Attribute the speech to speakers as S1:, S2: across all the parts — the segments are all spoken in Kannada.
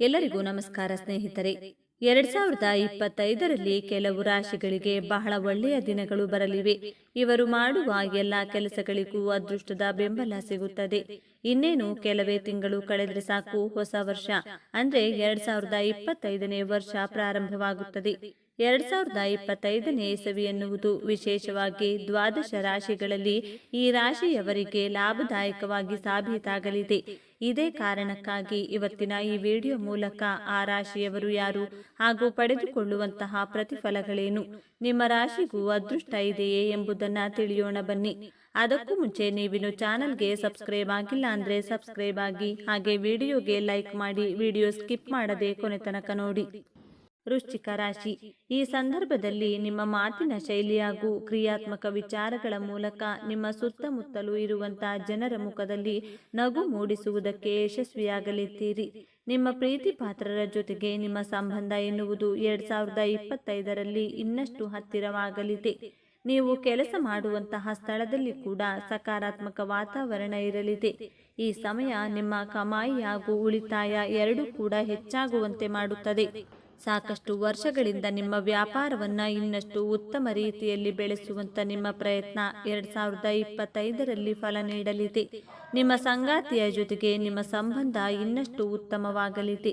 S1: ಎಲ್ಲರಿಗೂ ನಮಸ್ಕಾರ, ಸ್ನೇಹಿತರೆ. ಎರಡ್ ಸಾವಿರದ ಇಪ್ಪತ್ತೈದರಲ್ಲಿ ಕೆಲವು ರಾಶಿಗಳಿಗೆ ಬಹಳ ಒಳ್ಳೆಯ ದಿನಗಳು ಬರಲಿವೆ. ಇವರು ಮಾಡುವ ಎಲ್ಲ ಕೆಲಸಗಳಿಗೂ ಅದೃಷ್ಟದ ಬೆಂಬಲ ಸಿಗುತ್ತದೆ. ಇನ್ನೇನು, ಕೆಲವೇ ತಿಂಗಳು ಕಳೆದರೆ ಸಾಕು, ಹೊಸ ವರ್ಷ. ಅಂದ್ರೆ ಎರಡ್ ಸಾವಿರದ ಇಪ್ಪತ್ತೈದನೇ ವರ್ಷ ಪ್ರಾರಂಭವಾಗುತ್ತದೆ. ಎರಡ್ ಸಾವಿರದ ಇಪ್ಪತ್ತೈದನೇ ಇಸವಿ ಎನ್ನುವುದು ವಿಶೇಷವಾಗಿ ದ್ವಾದಶ ರಾಶಿಗಳಲ್ಲಿ ಈ ರಾಶಿಯವರಿಗೆ ಲಾಭದಾಯಕವಾಗಿ ಸಾಬೀತಾಗಲಿದೆ. ಇದೇ ಕಾರಣಕ್ಕಾಗಿ ಇವತ್ತಿನ ಈ ವಿಡಿಯೋ ಮೂಲಕ ಆ ರಾಶಿಯವರು ಯಾರು ಹಾಗೂ ಪಡೆದುಕೊಳ್ಳುವಂತಹ ಪ್ರತಿಫಲಗಳೇನು? ನಿಮ್ಮ ರಾಶಿಗೂ ಅದೃಷ್ಟ ಇದೆಯೇ ಎಂಬುದನ್ನು ತಿಳಿಯೋಣ ಬನ್ನಿ. ಅದಕ್ಕೂ ಮುಂಚೆ ನೀವಿನ್ನು ಚಾನಲ್ಗೆ ಸಬ್ಸ್ಕ್ರೈಬ್ ಆಗಿಲ್ಲ ಅಂದರೆ ಸಬ್ಸ್ಕ್ರೈಬ್ ಆಗಿ ಹಾಗೆ ವಿಡಿಯೋಗೆ ಲೈಕ್ ಮಾಡಿ ವಿಡಿಯೋ ಸ್ಕಿಪ್ ಮಾಡದೆ ಕೊನೆ ತನಕ ನೋಡಿ. ವೃಶ್ಚಿಕ ರಾಶಿ. ಈ ಸಂದರ್ಭದಲ್ಲಿ ನಿಮ್ಮ ಮಾತಿನ ಶೈಲಿ ಹಾಗೂ ಕ್ರಿಯಾತ್ಮಕ ವಿಚಾರಗಳ ಮೂಲಕ ನಿಮ್ಮ ಸುತ್ತಮುತ್ತಲೂ ಇರುವಂತಹ ಜನರ ಮುಖದಲ್ಲಿ ನಗು ಮೂಡಿಸುವುದಕ್ಕೆ ಯಶಸ್ವಿಯಾಗಲಿದ್ದೀರಿ. ನಿಮ್ಮ ಪ್ರೀತಿ ಪಾತ್ರರ ಜೊತೆಗೆ ನಿಮ್ಮ ಸಂಬಂಧ ಎನ್ನುವುದು ಎರಡ್ ಸಾವಿರದ ಇಪ್ಪತ್ತೈದರಲ್ಲಿ ಇನ್ನಷ್ಟು ಹತ್ತಿರವಾಗಲಿದೆ. ನೀವು ಕೆಲಸ ಮಾಡುವಂತಹ ಸ್ಥಳದಲ್ಲಿ ಕೂಡ ಸಕಾರಾತ್ಮಕ ವಾತಾವರಣ ಇರಲಿದೆ. ಈ ಸಮಯ ನಿಮ್ಮ ಕಮಾಯಿ ಹಾಗೂ ಉಳಿತಾಯ ಎರಡೂ ಕೂಡ ಹೆಚ್ಚಾಗುವಂತೆ ಮಾಡುತ್ತದೆ. ಸಾಕಷ್ಟು ವರ್ಷಗಳಿಂದ ನಿಮ್ಮ ವ್ಯಾಪಾರವನ್ನು ಇನ್ನಷ್ಟು ಉತ್ತಮ ರೀತಿಯಲ್ಲಿ ಬೆಳೆಸುವಂಥ ನಿಮ್ಮ ಪ್ರಯತ್ನ ಎರಡು ಸಾವಿರದ ಇಪ್ಪತ್ತೈದರಲ್ಲಿ ಫಲ ನೀಡಲಿದೆ. ನಿಮ್ಮ ಸಂಗಾತಿಯ ಜೊತೆಗೆ ನಿಮ್ಮ ಸಂಬಂಧ ಇನ್ನಷ್ಟು ಉತ್ತಮವಾಗಲಿದೆ.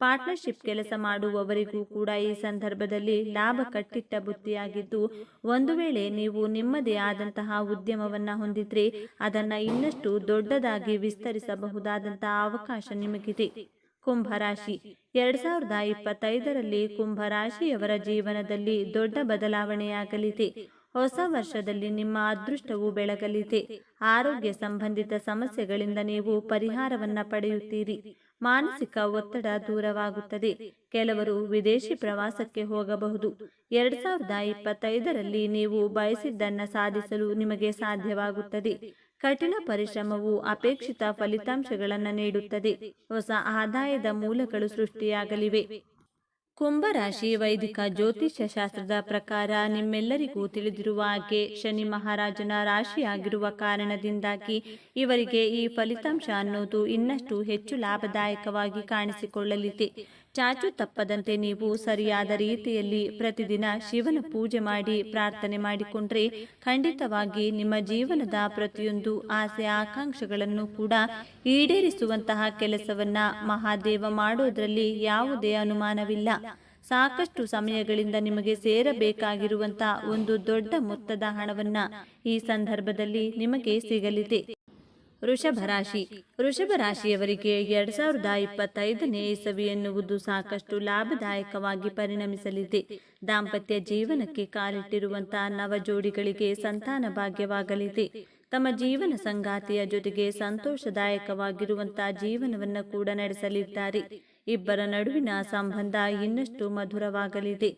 S1: ಪಾರ್ಟ್ನರ್ಶಿಪ್ ಕೆಲಸ ಮಾಡುವವರಿಗೂ ಕೂಡ ಈ ಸಂದರ್ಭದಲ್ಲಿ ಲಾಭ ಕಟ್ಟಿಟ್ಟ ಬುತ್ತಿಯಾಗಿದ್ದು ಒಂದು ವೇಳೆ ನೀವು ನಿಮ್ಮದೇ ಆದಂತಹ ಉದ್ಯಮವನ್ನ ಹೊಂದಿದ್ರೆ ಅದನ್ನ ಇನ್ನಷ್ಟು ದೊಡ್ಡದಾಗಿ ವಿಸ್ತರಿಸಬಹುದಾದಂತಹ ಅವಕಾಶ ನಿಮಗಿದೆ. ಕುಂಭರಾಶಿ ಎರಡ್ ಸಾವಿರದ ಇಪ್ಪತ್ತೈದರಲ್ಲಿ ಕುಂಭರಾಶಿಯವರ ಜೀವನದಲ್ಲಿ ದೊಡ್ಡ ಬದಲಾವಣೆಯಾಗಲಿದೆ. ಹೊಸ ವರ್ಷದಲ್ಲಿ ನಿಮ್ಮ ಅದೃಷ್ಟವು ಬೆಳಗಲಿದೆ. ಆರೋಗ್ಯ ಸಂಬಂಧಿತ ಸಮಸ್ಯೆಗಳಿಂದ ನೀವು ಪರಿಹಾರವನ್ನ ಪಡೆಯುತ್ತೀರಿ. ಮಾನಸಿಕ ಒತ್ತಡ ದೂರವಾಗುತ್ತದೆ. ಕೆಲವರು ವಿದೇಶಿ ಪ್ರವಾಸಕ್ಕೆ ಹೋಗಬಹುದು. ಎರಡ್ ಸಾವಿರದ ಇಪ್ಪತ್ತೈದರಲ್ಲಿ ನೀವು ಬಯಸಿದ್ದನ್ನು ಸಾಧಿಸಲು ನಿಮಗೆ ಸಾಧ್ಯವಾಗುತ್ತದೆ. ಕಠಿಣ ಪರಿಶ್ರಮವು ಅಪೇಕ್ಷಿತ ಫಲಿತಾಂಶಗಳನ್ನು ನೀಡುತ್ತದೆ. ಹೊಸ ಆದಾಯದ ಮೂಲಗಳು ಸೃಷ್ಟಿಯಾಗಲಿವೆ. ಕುಂಭರಾಶಿ ವೈದಿಕ ಜ್ಯೋತಿಷ್ಯ ಶಾಸ್ತ್ರದ ಪ್ರಕಾರ ನಿಮ್ಮೆಲ್ಲರಿಗೂ ತಿಳಿದಿರುವ ಹಾಗೆ ಶನಿ ಮಹಾರಾಜನ ರಾಶಿಯಾಗಿರುವ ಕಾರಣದಿಂದಾಗಿ ಇವರಿಗೆ ಈ ಫಲಿತಾಂಶ ಅನ್ನೋದು ಇನ್ನಷ್ಟು ಹೆಚ್ಚು ಲಾಭದಾಯಕವಾಗಿ ಕಾಣಿಸಿಕೊಳ್ಳಲಿದೆ. ಚಾಚು ತಪ್ಪದಂತೆ ನೀವು ಸರಿಯಾದ ರೀತಿಯಲ್ಲಿ ಪ್ರತಿದಿನ ಶಿವನ ಪೂಜೆ ಮಾಡಿ ಪ್ರಾರ್ಥನೆ ಮಾಡಿಕೊಂಡ್ರೆ ಖಂಡಿತವಾಗಿ ನಿಮ್ಮ ಜೀವನದ ಪ್ರತಿಯೊಂದು ಆಸೆ ಆಕಾಂಕ್ಷೆಗಳನ್ನು ಕೂಡ ಈಡೇರಿಸುವಂತಹ ಕೆಲಸವನ್ನ ಮಹಾದೇವ ಮಾಡೋದ್ರಲ್ಲಿ ಯಾವುದೇ ಅನುಮಾನವಿಲ್ಲ. ಸಾಕಷ್ಟು ಸಮಯಗಳಿಂದ ನಿಮಗೆ ಸೇರಬೇಕಾಗಿರುವಂತಹ ಒಂದು ದೊಡ್ಡ ಮೊತ್ತದ ಹಣವನ್ನ ಈ ಸಂದರ್ಭದಲ್ಲಿ ನಿಮಗೆ ಸಿಗಲಿದೆ. ವೃಷಭ ರಾಶಿ ವೃಷಭ ರಾಶಿಯವರಿಗೆ ಎರಡ್ ಸಾವಿರದ ಇಪ್ಪತ್ತೈದನೇ ಇಸವಿ ಎನ್ನುವುದು ಸಾಕಷ್ಟು ಲಾಭದಾಯಕವಾಗಿ ಪರಿಣಮಿಸಲಿದೆ. ದಾಂಪತ್ಯ ಜೀವನಕ್ಕೆ ಕಾಲಿಟ್ಟಿರುವಂತಹ ನವ ಜೋಡಿಗಳಿಗೆ ಸಂತಾನ ಭಾಗ್ಯವಾಗಲಿದೆ. ತಮ್ಮ ಜೀವನ ಸಂಗಾತಿಯ ಜೊತೆಗೆ ಸಂತೋಷದಾಯಕವಾಗಿರುವಂತಹ ಜೀವನವನ್ನು ಕೂಡ ನಡೆಸಲಿದ್ದಾರೆ. ಇಬ್ಬರ ನಡುವಿನ ಸಂಬಂಧ ಇನ್ನಷ್ಟು ಮಧುರವಾಗಲಿದೆ.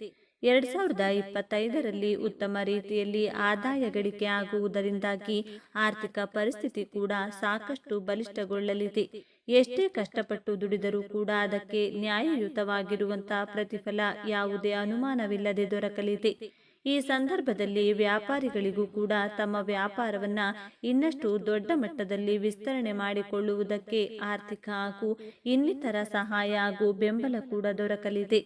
S1: ಎರಡ್ ಸಾವಿರದ ಇಪ್ಪತ್ತೈದರಲ್ಲಿ ಉತ್ತಮ ರೀತಿಯಲ್ಲಿ ಆದಾಯ ಗಳಿಕೆ ಆಗುವುದರಿಂದಾಗಿ ಆರ್ಥಿಕ ಪರಿಸ್ಥಿತಿ ಕೂಡ ಸಾಕಷ್ಟು ಬಲಿಷ್ಠಗೊಳ್ಳಲಿದೆ. ಎಷ್ಟೇ ಕಷ್ಟಪಟ್ಟು ದುಡಿದರೂ ಕೂಡ ಅದಕ್ಕೆ ನ್ಯಾಯಯುತವಾಗಿರುವಂತಹ ಪ್ರತಿಫಲ ಯಾವುದೇ ಅನುಮಾನವಿಲ್ಲದೆ ದೊರಕಲಿದೆ. ಈ ಸಂದರ್ಭದಲ್ಲಿ ವ್ಯಾಪಾರಿಗಳಿಗೂ ಕೂಡ ತಮ್ಮ ವ್ಯಾಪಾರವನ್ನ ಇನ್ನಷ್ಟು ದೊಡ್ಡ ಮಟ್ಟದಲ್ಲಿ ವಿಸ್ತರಣೆ ಮಾಡಿಕೊಳ್ಳುವುದಕ್ಕೆ ಆರ್ಥಿಕ ಹಾಗೂ ಇನ್ನಿತರ ಸಹಾಯ ಹಾಗೂ ಬೆಂಬಲ ಕೂಡ ದೊರಕಲಿದೆ.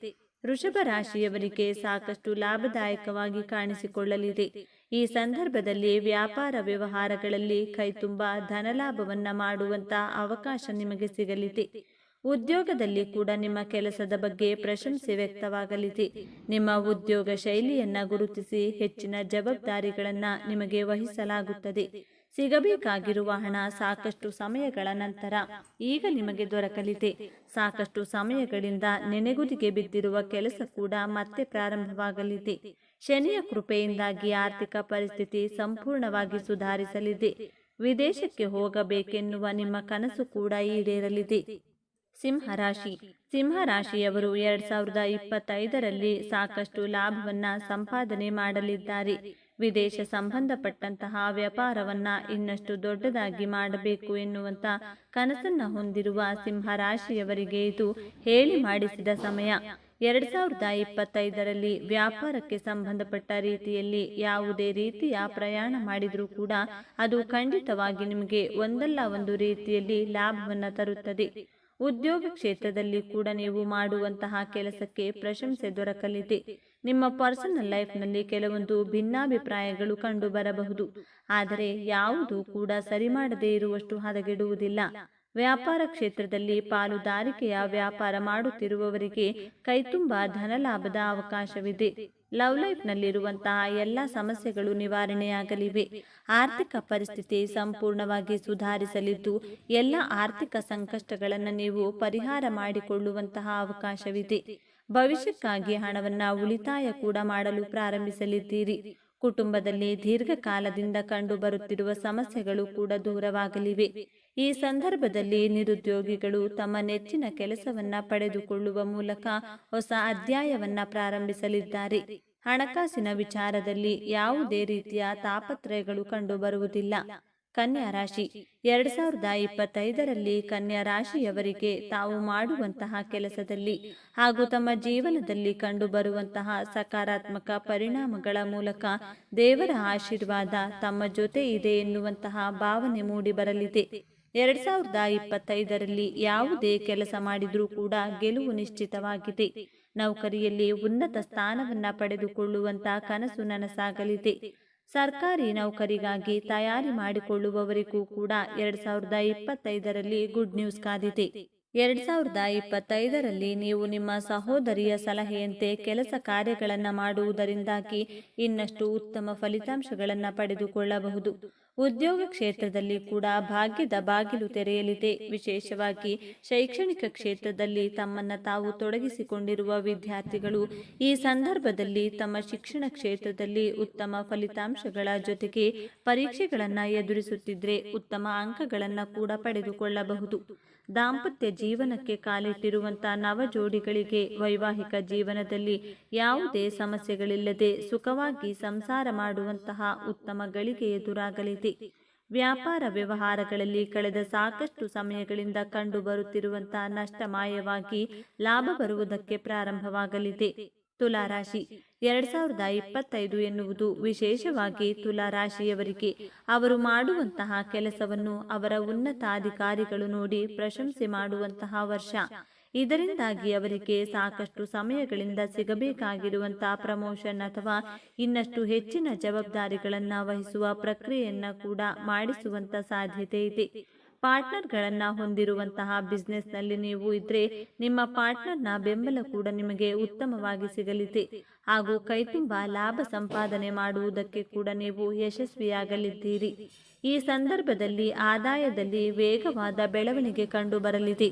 S1: ವೃಷಭ ರಾಶಿಯವರಿಗೆ ಸಾಕಷ್ಟು ಲಾಭದಾಯಕವಾಗಿ ಕಾಣಿಸಿಕೊಳ್ಳಲಿದೆ. ಈ ಸಂದರ್ಭದಲ್ಲಿ ವ್ಯಾಪಾರ ವ್ಯವಹಾರಗಳಲ್ಲಿ ಕೈತುಂಬ ಧನಲಾಭವನ್ನ ಮಾಡುವಂತ ಅವಕಾಶ ನಿಮಗೆ ಸಿಗಲಿದೆ. ಉದ್ಯೋಗದಲ್ಲಿ ಕೂಡ ನಿಮ್ಮ ಕೆಲಸದ ಬಗ್ಗೆ ಪ್ರಶಂಸೆ ವ್ಯಕ್ತವಾಗಲಿದೆ. ನಿಮ್ಮ ಉದ್ಯೋಗ ಶೈಲಿಯನ್ನ ಗುರುತಿಸಿ ಹೆಚ್ಚಿನ ಜವಾಬ್ದಾರಿಗಳನ್ನ ನಿಮಗೆ ವಹಿಸಲಾಗುತ್ತದೆ. ಸಿಗಬೇಕಾಗಿರುವ ಹಣ ಸಾಕಷ್ಟು ಸಮಯಗಳ ನಂತರ ಈಗ ನಿಮಗೆ ದೊರಕಲಿದೆ. ಸಾಕಷ್ಟು ಸಮಯಗಳಿಂದ ನೆನೆಗುದಿಗೆ ಬಿದ್ದಿರುವ ಕೆಲಸ ಕೂಡ ಮತ್ತೆ ಪ್ರಾರಂಭವಾಗಲಿದೆ. ಶನಿಯ ಕೃಪೆಯಿಂದಾಗಿ ಆರ್ಥಿಕ ಪರಿಸ್ಥಿತಿ ಸಂಪೂರ್ಣವಾಗಿ ಸುಧಾರಿಸಲಿದೆ. ವಿದೇಶಕ್ಕೆ ಹೋಗಬೇಕೆನ್ನುವ ನಿಮ್ಮ ಕನಸು ಕೂಡ ಈಡೇರಲಿದೆ. ಸಿಂಹರಾಶಿ. ಸಿಂಹರಾಶಿಯವರು ಎರಡ್ ಸಾವಿರದ ಇಪ್ಪತ್ತೈದರಲ್ಲಿ ಸಾಕಷ್ಟು ಲಾಭವನ್ನ ಸಂಪಾದನೆ ಮಾಡಲಿದ್ದಾರೆ. ವಿದೇಶ ಸಂಬಂಧಪಟ್ಟಂತಹ ವ್ಯಾಪಾರವನ್ನ ಇನ್ನಷ್ಟು ದೊಡ್ಡದಾಗಿ ಮಾಡಬೇಕು ಎನ್ನುವಂತ ಕನಸನ್ನ ಹೊಂದಿರುವ ಸಿಂಹರಾಶಿಯವರಿಗೆ ಇದು ಹೇಳಿ ಮಾಡಿಸಿದ ಸಮಯ. ಎರಡ್ ಸಾವಿರದ ಇಪ್ಪತ್ತೈದರಲ್ಲಿ ವ್ಯಾಪಾರಕ್ಕೆ ಸಂಬಂಧಪಟ್ಟ ರೀತಿಯಲ್ಲಿ ಯಾವುದೇ ರೀತಿಯ ಪ್ರಯಾಣ ಮಾಡಿದರೂ ಕೂಡ ಅದು ಖಂಡಿತವಾಗಿ ನಿಮಗೆ ಒಂದಲ್ಲ ಒಂದು ರೀತಿಯಲ್ಲಿ ಲಾಭವನ್ನು ತರುತ್ತದೆ. ಉದ್ಯೋಗ ಕ್ಷೇತ್ರದಲ್ಲಿ ಕೂಡ ನೀವು ಮಾಡುವಂತಹ ಕೆಲಸಕ್ಕೆ ಪ್ರಶಂಸೆ ದೊರಕಲಿದೆ. ನಿಮ್ಮ ಪರ್ಸನಲ್ ಲೈಫ್ನಲ್ಲಿ ಕೆಲವೊಂದು ಭಿನ್ನಾಭಿಪ್ರಾಯಗಳು ಕಂಡು ಬರಬಹುದು. ಆದರೆ ಯಾವುದು ಕೂಡ ಸರಿ ಮಾಡದೇ ಇರುವಷ್ಟು ಹದಗೆಡುವುದಿಲ್ಲ. ವ್ಯಾಪಾರ ಕ್ಷೇತ್ರದಲ್ಲಿ ಪಾಲುದಾರಿಕೆಯ ವ್ಯಾಪಾರ ಮಾಡುತ್ತಿರುವವರಿಗೆ ಕೈತುಂಬ ಧನಲಾಭದ ಅವಕಾಶವಿದೆ. ಲವ್ ಲೈಫ್ನಲ್ಲಿರುವಂತಹ ಎಲ್ಲ ಸಮಸ್ಯೆಗಳು ನಿವಾರಣೆಯಾಗಲಿವೆ. ಆರ್ಥಿಕ ಪರಿಸ್ಥಿತಿ ಸಂಪೂರ್ಣವಾಗಿ ಸುಧಾರಿಸಲಿದ್ದು, ಎಲ್ಲ ಆರ್ಥಿಕ ಸಂಕಷ್ಟಗಳನ್ನು ನೀವು ಪರಿಹಾರ ಮಾಡಿಕೊಳ್ಳುವಂತಹ ಅವಕಾಶವಿದೆ. ಭವಿಷ್ಯಕ್ಕಾಗಿ ಹಣವನ್ನ ಉಳಿತಾಯ ಕೂಡ ಮಾಡಲು ಪ್ರಾರಂಭಿಸಲಿದ್ದೀರಿ. ಕುಟುಂಬದಲ್ಲಿ ದೀರ್ಘಕಾಲದಿಂದ ಕಂಡು ಬರುತ್ತಿರುವ ಸಮಸ್ಯೆಗಳು ಕೂಡ ದೂರವಾಗಲಿವೆ. ಈ ಸಂದರ್ಭದಲ್ಲಿ ನಿರುದ್ಯೋಗಿಗಳು ತಮ್ಮ ನೆಚ್ಚಿನ ಕೆಲಸವನ್ನ ಪಡೆದುಕೊಳ್ಳುವ ಮೂಲಕ ಹೊಸ ಅಧ್ಯಾಯವನ್ನ ಪ್ರಾರಂಭಿಸಲಿದ್ದಾರೆ. ಹಣಕಾಸಿನ ವಿಚಾರದಲ್ಲಿ ಯಾವುದೇ ರೀತಿಯ ತಾಪತ್ರಯಗಳು ಕಂಡುಬರುವುದಿಲ್ಲ ಕನ್ಯಾ ರಾಶಿ. ಎರಡ್ ಸಾವಿರದ ಇಪ್ಪತ್ತೈದರಲ್ಲಿ ಕನ್ಯಾ ರಾಶಿಯವರಿಗೆ ತಾವು ಮಾಡುವಂತಹ ಕೆಲಸದಲ್ಲಿ ಹಾಗೂ ತಮ್ಮ ಜೀವನದಲ್ಲಿ ಕಂಡುಬರುವಂತಹ ಸಕಾರಾತ್ಮಕ ಪರಿಣಾಮಗಳ ಮೂಲಕ ದೇವರ ಆಶೀರ್ವಾದ ತಮ್ಮ ಜೊತೆ ಇದೆ ಎನ್ನುವಂತಹ ಭಾವನೆ ಮೂಡಿಬರಲಿದೆ ಎರಡ್ ಸಾವಿರದ ಇಪ್ಪತ್ತೈದರಲ್ಲಿ ಯಾವುದೇ ಕೆಲಸ ಮಾಡಿದ್ರೂ ಕೂಡ ಗೆಲುವು ನಿಶ್ಚಿತವಾಗಿದೆ. ನೌಕರಿಯಲ್ಲಿ ಉನ್ನತ ಸ್ಥಾನವನ್ನ ಪಡೆದುಕೊಳ್ಳುವಂತ ಕನಸು ನನಸಾಗಲಿದೆ. ಸರ್ಕಾರಿ ನೌಕರಿಗಾಗಿ ತಯಾರಿ ಮಾಡಿಕೊಳ್ಳುವವರಿಗೂ ಕೂಡ ಎರಡ್ ಸಾವಿರದ ಇಪ್ಪತ್ತೈದರಲ್ಲಿ ಗುಡ್ ನ್ಯೂಸ್ ಕಾದಿದೆ. ಎರಡ್ ಸಾವಿರದ ಇಪ್ಪತ್ತೈದರಲ್ಲಿ ನೀವು ನಿಮ್ಮ ಸಹೋದರಿಯ ಸಲಹೆಯಂತೆ ಕೆಲಸ ಕಾರ್ಯಗಳನ್ನು ಮಾಡುವುದರಿಂದಾಗಿ ಇನ್ನಷ್ಟು ಉತ್ತಮ ಫಲಿತಾಂಶಗಳನ್ನು ಪಡೆದುಕೊಳ್ಳಬಹುದು. ಉದ್ಯೋಗ ಕ್ಷೇತ್ರದಲ್ಲಿ ಕೂಡ ಭಾಗ್ಯದ ಬಾಗಿಲು ತೆರೆಯಲಿದೆ. ವಿಶೇಷವಾಗಿ ಶೈಕ್ಷಣಿಕ ಕ್ಷೇತ್ರದಲ್ಲಿ ತಮ್ಮನ್ನು ತಾವು ತೊಡಗಿಸಿಕೊಂಡಿರುವ ವಿದ್ಯಾರ್ಥಿಗಳು ಈ ಸಂದರ್ಭದಲ್ಲಿ ತಮ್ಮ ಶಿಕ್ಷಣ ಕ್ಷೇತ್ರದಲ್ಲಿ ಉತ್ತಮ ಫಲಿತಾಂಶಗಳ ಜೊತೆಗೆ ಪರೀಕ್ಷೆಗಳನ್ನು ಎದುರಿಸುತ್ತಿದ್ದರೆ ಉತ್ತಮ ಅಂಕಗಳನ್ನು ಕೂಡ ಪಡೆದುಕೊಳ್ಳಬಹುದು. ದಾಂಪತ್ಯ ಜೀವನಕ್ಕೆ ಕಾಲಿಟ್ಟಿರುವಂತಹ ನವ ಜೋಡಿಗಳಿಗೆ ವೈವಾಹಿಕ ಜೀವನದಲ್ಲಿ ಯಾವುದೇ ಸಮಸ್ಯೆಗಳಿಲ್ಲದೆ ಸುಖವಾಗಿ ಸಂಸಾರ ಮಾಡುವಂತಹ ಉತ್ತಮ ಗಳಿಗೆ ಎದುರಾಗಲಿದೆ. ವ್ಯಾಪಾರ ವ್ಯವಹಾರಗಳಲ್ಲಿ ಕಳೆದ ಸಾಕಷ್ಟು ಸಮಯಗಳಿಂದ ಕಂಡು ಬರುತ್ತಿರುವಂತಹ ನಷ್ಟ ಮಾಯವಾಗಿ ಲಾಭ ಬರುವುದಕ್ಕೆ ಪ್ರಾರಂಭವಾಗಲಿದೆ. ತುಲಾರಾಶಿ. ಎರಡ್ ಸಾವಿರದ ಇಪ್ಪತ್ತೈದು ಎನ್ನುವುದು ವಿಶೇಷವಾಗಿ ತುಲಾರಾಶಿಯವರಿಗೆ ಅವರು ಮಾಡುವಂತಹ ಕೆಲಸವನ್ನು ಅವರ ಉನ್ನತ ಅಧಿಕಾರಿಗಳು ನೋಡಿ ಪ್ರಶಂಸೆ ಮಾಡುವಂತಹ ವರ್ಷ. ಇದರಿಂದಾಗಿ ಅವರಿಗೆ ಸಾಕಷ್ಟು ಸಮಯಗಳಿಂದ ಸಿಗಬೇಕಾಗಿರುವಂತಹ ಪ್ರಮೋಷನ್ ಅಥವಾ ಇನ್ನಷ್ಟು ಹೆಚ್ಚಿನ ಜವಾಬ್ದಾರಿಗಳನ್ನು ವಹಿಸುವ ಪ್ರಕ್ರಿಯೆಯನ್ನ ಕೂಡ ಮಾಡಿಸುವಂತ ಸಾಧ್ಯತೆ ಇದೆ. ಪಾರ್ಟ್ನರ್ಗಳನ್ನು ಹೊಂದಿರುವಂತಹ ಬಿಸ್ನೆಸ್ನಲ್ಲಿ ನೀವು ಇದ್ರೆ ನಿಮ್ಮ ಪಾರ್ಟ್ನರ್ನ ಬೆಂಬಲ ಕೂಡ ನಿಮಗೆ ಉತ್ತಮವಾಗಿ ಸಿಗಲಿದೆ. ಹಾಗೂ ಕೈತುಂಬ ಲಾಭ ಸಂಪಾದನೆ ಮಾಡುವುದಕ್ಕೆ ಕೂಡ ನೀವು ಯಶಸ್ವಿಯಾಗಲಿದ್ದೀರಿ. ಈ ಸಂದರ್ಭದಲ್ಲಿ ಆದಾಯದಲ್ಲಿ ವೇಗವಾದ ಬೆಳವಣಿಗೆ ಕಂಡು ಬರಲಿದೆ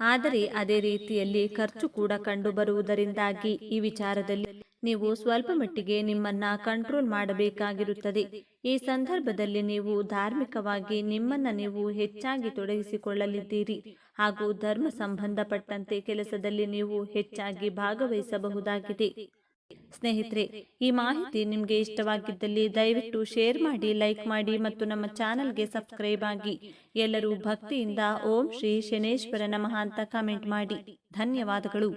S1: ಆದರೆ ಅದೇ ರೀತಿಯಲ್ಲಿ ಖರ್ಚು ಕೂಡ ಕಂಡುಬರುವುದರಿಂದಾಗಿ ಈ ವಿಚಾರದಲ್ಲಿ ನೀವು ಸ್ವಲ್ಪ ಮಟ್ಟಿಗೆ ನಿಮ್ಮನ್ನ ಕಂಟ್ರೋಲ್ ಮಾಡಬೇಕಾಗಿರುತ್ತದೆ. ಈ ಸಂದರ್ಭದಲ್ಲಿ ನೀವು ಧಾರ್ಮಿಕವಾಗಿ ನಿಮ್ಮನ್ನ ನೀವು ಹೆಚ್ಚಾಗಿ ತೊಡಗಿಸಿಕೊಳ್ಳಲಿದ್ದೀರಿ. ಹಾಗೂ ಧರ್ಮ ಸಂಬಂಧಪಟ್ಟಂತೆ ಕೆಲಸದಲ್ಲಿ ನೀವು ಹೆಚ್ಚಾಗಿ ಭಾಗವಹಿಸಬಹುದಾಗಿದೆ. ಸ್ನೇಹಿತರೆ, ಈ ಮಾಹಿತಿ ನಿಮಗೆ ಇಷ್ಟವಾಗಿದ್ದಲ್ಲಿ ದಯವಿಟ್ಟು ಶೇರ್ ಮಾಡಿ, ಲೈಕ್ ಮಾಡಿ ಮತ್ತು ನಮ್ಮ ಚಾನಲ್ಗೆ ಸಬ್ಸ್ಕ್ರೈಬ್ ಆಗಿ. ಎಲ್ಲರೂ ಭಕ್ತಿಯಿಂದ ಓಂ ಶ್ರೀ ಶನೇಶ್ವರ ನಮಃ ಅಂತ ಕಾಮೆಂಟ್ ಮಾಡಿ. ಧನ್ಯವಾದಗಳು.